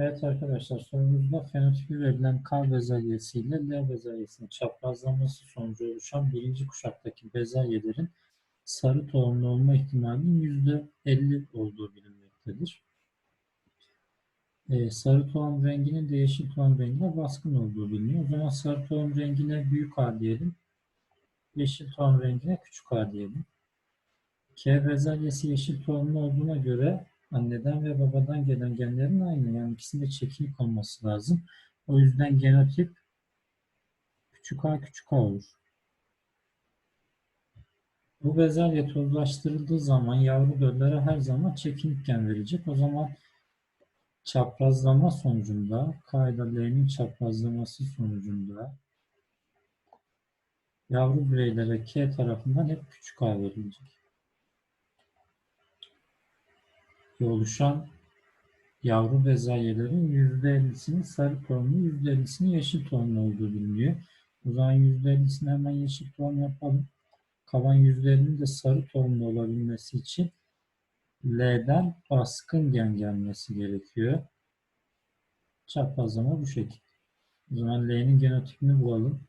Evet arkadaşlar sorumuzda fenotipi verilen K bezelyesi ile L bezelyesinin çaprazlanması sonucu oluşan birinci kuşaktaki bezelyelerin sarı tohumlu olma ihtimalinin %50 olduğu bilinmektedir. Ee, sarı tohum renginin de yeşil tohum rengine baskın olduğu biliniyor. O zaman sarı tohum rengine büyük A diyelim. Yeşil tohum rengine küçük A diyelim. K bezelyesi yeşil tohumlu olduğuna göre anneden ve babadan gelen genlerin aynı. Yani ikisinde çekinik olması lazım. O yüzden genotip küçük a küçük a olur. Bu bezelye tozlaştırıldığı zaman yavru döllere her zaman çekinik gen verecek. O zaman çaprazlama sonucunda K ile L'nin çaprazlaması sonucunda yavru bireylere K tarafından hep küçük a verilecek. ve oluşan yavru bezelyelerin %50'sinin sarı tohumlu, %50'sinin yeşil tohumlu olduğu biliniyor. O zaman %50'sini hemen yeşil tohum yapalım. Kalan %50'nin de sarı tohumlu olabilmesi için L'den baskın gen gelmesi gerekiyor. Çaprazlama bu şekilde. O zaman L'nin genotipini bulalım.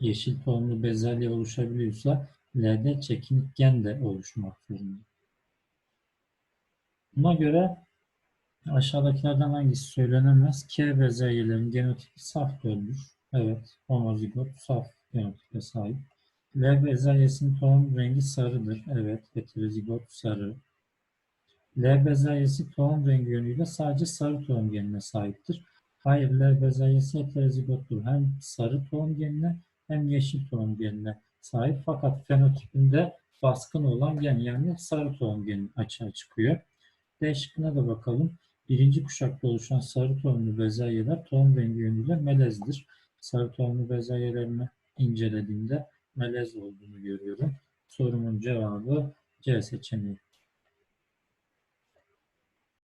Yeşil tohumlu bezelye oluşabiliyorsa L'de çekinik gen de oluşmak zorunda. Buna göre aşağıdakilerden hangisi söylenemez? K bezelyelerin genotipi saf döldür. Evet, homozigot saf genotipe sahip. L bezelyesinin tohum rengi sarıdır. Evet, heterozigot sarı. L bezelyesi tohum rengi yönüyle sadece sarı tohum genine sahiptir. Hayır, L bezelyesi heterozigottur. Hem sarı tohum genine hem yeşil tohum genine sahip. Fakat fenotipinde baskın olan gen yani sarı tohum geni açığa çıkıyor. D şıkkına da bakalım. Birinci kuşakta oluşan sarı tohumlu bezelyeler tohum rengi yönüyle melezdir. Sarı tohumlu bezelyelerini incelediğimde melez olduğunu görüyorum. Sorumun cevabı C seçeneği.